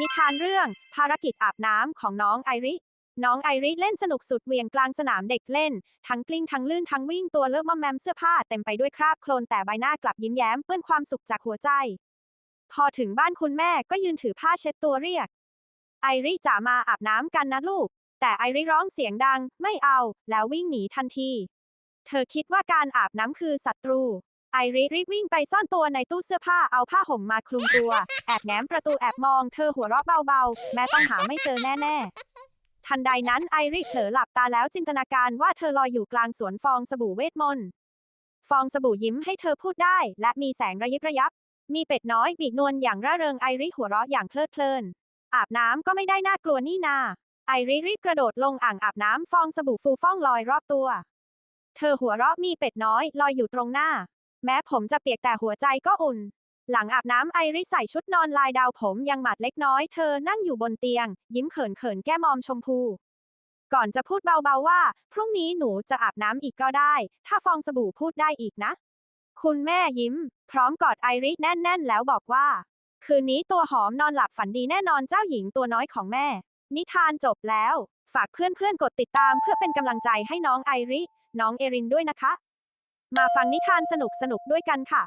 นิทานเรื่อง ภารกิจอาบน้ำของน้องไอริ น้องไอริเล่นสนุกสุดเวียงกลางสนามเด็กเล่น ทั้งกลิ้งทั้งลื่นทั้งวิ่งตัวเลอะมอมแมมเสื้อผ้าเต็มไปด้วยคราบโคลนแต่ใบหน้ากลับยิ้มแย้มเปื้อนความสุขจากหัวใจ พอถึงบ้านคุณแม่ก็ยืนถือผ้าเช็ดตัวเรียก ไอริจ๋ามาอาบน้ำกันนะลูก แต่ไอริร้องเสียงดัง ไม่เอา แล้ววิ่งหนีทันที เธอคิดว่าการอาบน้ำคือศัตรู ไอริรีบวิ่งไปซ่อนตัวในตู้เสื้อผ้าเอาผ้าห่มมาคลุมตัว แอบแง้มประตูแอบมองเธอหัวเราะเบาๆ แม้ต้องหาไม่เจอแน่ ๆ ทันใดนั้นไอริเผลอหลับตาแล้วจินตนาการว่าเธอลอยอยู่กลางสวนฟองสบู่เวทมนต์ฟองสบู่ยิ้มให้เธอพูดได้ และมีแสงระยิบระยับ มีเป็ดน้อยบีกนวลอย่างร่าเริงไอริหัวเราะอย่างเพลิดเพลิน อาบน้ำก็ไม่ได้น่ากลัวนี่นา ไอริรีบกระโดดลงอ่างอาบน้ำฟองสบู่ฟูฟ่องลอยรอบตัว เธอหัวเราะมีเป็ดน้อยลอยอยู่ตรงหน้า แม้ผมจะเปียกแต่หัวใจก็อุ่น หลังอาบน้ำไอริใส่ชุดนอนลายดาวผมยังหมัดเล็กน้อย เธอนั่งอยู่บนเตียง ยิ้มเขินเขินแก้มอมชมพู ก่อนจะพูดเบาๆว่า พรุ่งนี้หนูจะอาบน้ำอีกก็ได้ ถ้าฟองสบู่พูดได้อีกนะ คุณแม่ยิ้ม พร้อมกอดไอริแน่นๆ แล้วบอกว่า คืนนี้ตัวหอมนอนหลับฝันดีแน่นอนเจ้าหญิงตัวน้อยของแม่ นิทานจบแล้ว ฝากเพื่อนๆกดติดตามเพื่อเป็นกำลังใจให้น้องไอริ น้องเอรินด้วยนะคะ มาฟังนิทานสนุกๆด้วยกันค่ะ